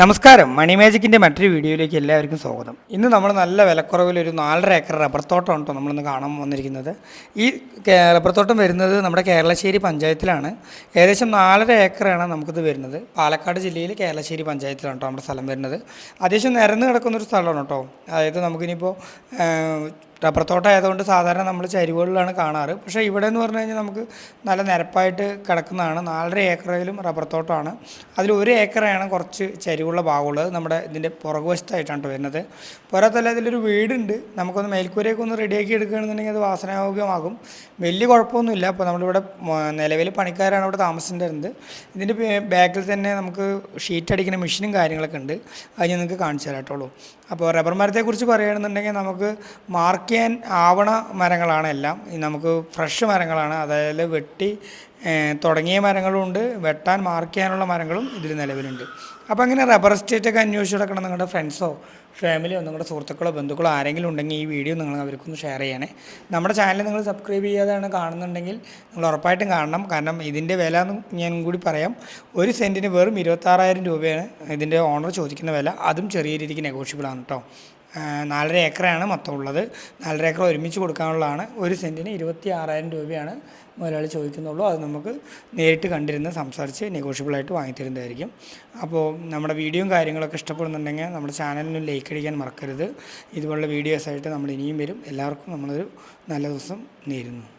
നമസ്കാരം. മണി മാജിക്കിന്റെ മറ്റൊരു വീഡിയോയിലേക്ക് എല്ലാവർക്കും സ്വാഗതം. ഇന്ന് നമ്മൾ നല്ല വിലക്കുറവിൽ ഒരു നാലര ഏക്കർ റബ്ബർ തോട്ടമാണ് കേട്ടോ നമ്മളിന്ന് കാണാൻ വന്നിരിക്കുന്നത്. ഈ റബ്ബർ തോട്ടം വരുന്നത് നമ്മുടെ കേരളശ്ശേരി പഞ്ചായത്തിലാണ്. ഏകദേശം നാലര ഏക്കറാണ് നമുക്കിത് വരുന്നത്. പാലക്കാട് ജില്ലയിൽ കേരളശ്ശേരി പഞ്ചായത്തിലാണ് കേട്ടോ നമ്മുടെ സ്ഥലം വരുന്നത്. അത്യാവശ്യം നിരന്ന് കിടക്കുന്നൊരു സ്ഥലമാണ് കേട്ടോ അതായത് നമുക്കിനിപ്പോൾ റബ്ബർ ആയതുകൊണ്ട് സാധാരണ നമ്മൾ ചരിവുകളിലാണ് കാണാറ്. പക്ഷേ ഇവിടെ എന്ന് പറഞ്ഞു കഴിഞ്ഞാൽ നമുക്ക് നല്ല നിരപ്പായിട്ട് കിടക്കുന്നതാണ്. നാലര ഏക്കറിലും റബ്ബർ തോട്ടമാണ് അതിൽ ഒരു ഏക്കറാണ് കുറച്ച് ചരിവുള്ള ഭാഗമുള്ളത്. നമ്മുടെ ഇതിന്റെ പുറകുവശത്തായിട്ടാണ് ട്ടോ വരുന്നത്. പോരാത്തല്ല ഇതിലൊരു വീടുണ്ട്. നമുക്കൊന്ന് മേൽക്കൂരയൊക്കെ ഒന്ന് റെഡിയാക്കി എടുക്കുകയാണെന്നുണ്ടെങ്കിൽ അത് വാസനായോഗ്യമാകും. വലിയ കുഴപ്പമൊന്നുമില്ല. അപ്പോൾ നമ്മളിവിടെ നിലവിൽ പണിക്കാരാണ് ഇവിടെ താമസിച്ചിരുന്നത് ഇതിന്റെ ബാക്കിൽ തന്നെ നമുക്ക് ഷീറ്റ് അടിക്കുന്ന മെഷീനും കാര്യങ്ങളൊക്കെ ഉണ്ട്. അത് ഞാൻ നിങ്ങൾക്ക് കാണിച്ചു തരാട്ടുള്ളൂ അപ്പോൾ റബ്ബർ മരത്തെക്കുറിച്ച് പറയുകയാണെന്നുണ്ടെങ്കിൽ നമുക്ക് മാർക്ക് ചെയ്യാൻ ആവണ മരങ്ങളാണ് എല്ലാം. നമുക്ക് ഫ്രഷ് മരങ്ങളാണ്. അതായത് വെട്ടി തുടങ്ങിയ മരങ്ങളുമുണ്ട് വെട്ടാൻ മാർക്ക് ചെയ്യാനുള്ള മരങ്ങളും ഇതിൽ നിലവിലുണ്ട്. അപ്പോൾ അങ്ങനെ റബ്ബർ എസ്റ്റേറ്റൊക്കെ അന്വേഷിച്ച് കിടക്കണം നിങ്ങളുടെ ഫ്രണ്ട്സോ ഫാമിലിയോ നിങ്ങളുടെ സുഹൃത്തുക്കളോ ബന്ധുക്കളോ ആരെങ്കിലും ഉണ്ടെങ്കിൽ ഈ വീഡിയോ നിങ്ങൾ അവർക്കൊന്ന് ഷെയർ ചെയ്യണേ. നമ്മുടെ ചാനൽ നിങ്ങൾ സബ്സ്ക്രൈബ് ചെയ്യാതെയാണ് കാണുന്നുണ്ടെങ്കിൽ നിങ്ങൾ ഉറപ്പായിട്ടും കാണണം. കാരണം ഇതിന്റെ വില ഞാൻ കൂടി പറയാം. ഒരു സെന്റിന് വെറും ഇരുപത്താറായിരം രൂപയാണ് ഇതിന്റെ ഓണർ ചോദിക്കുന്ന വില. അതും ചെറിയ രീതിക്ക് നെഗോഷ്യബിളാണ് കേട്ടോ നാലര ഏക്കറാണ് മൊത്തം ഉള്ളത്. നാലര ഏക്കർ ഒരുമിച്ച് കൊടുക്കാനുള്ളതാണ്. ഒരു സെന്റിന് ഇരുപത്തി ആറായിരം രൂപയാണ് മുതലാളി ചോദിക്കുന്നുള്ളൂ. അത് നമുക്ക് നേരിട്ട് കണ്ടിരുന്ന് സംസാരിച്ച് നെഗോഷ്യബിളായിട്ട് വാങ്ങിത്തരുന്നതായിരിക്കും. അപ്പോൾ നമ്മുടെ വീഡിയോയും കാര്യങ്ങളൊക്കെ ഇഷ്ടപ്പെടുന്നുണ്ടെങ്കിൽ നമ്മുടെ ചാനലിന് ലൈക്ക് അടിക്കാൻ മറക്കരുത്. ഇതുപോലുള്ള വീഡിയോസായിട്ട് നമ്മൾ ഇനിയും വരും. എല്ലാവർക്കും നമ്മളൊരു നല്ല ദിവസം നേരുന്നു.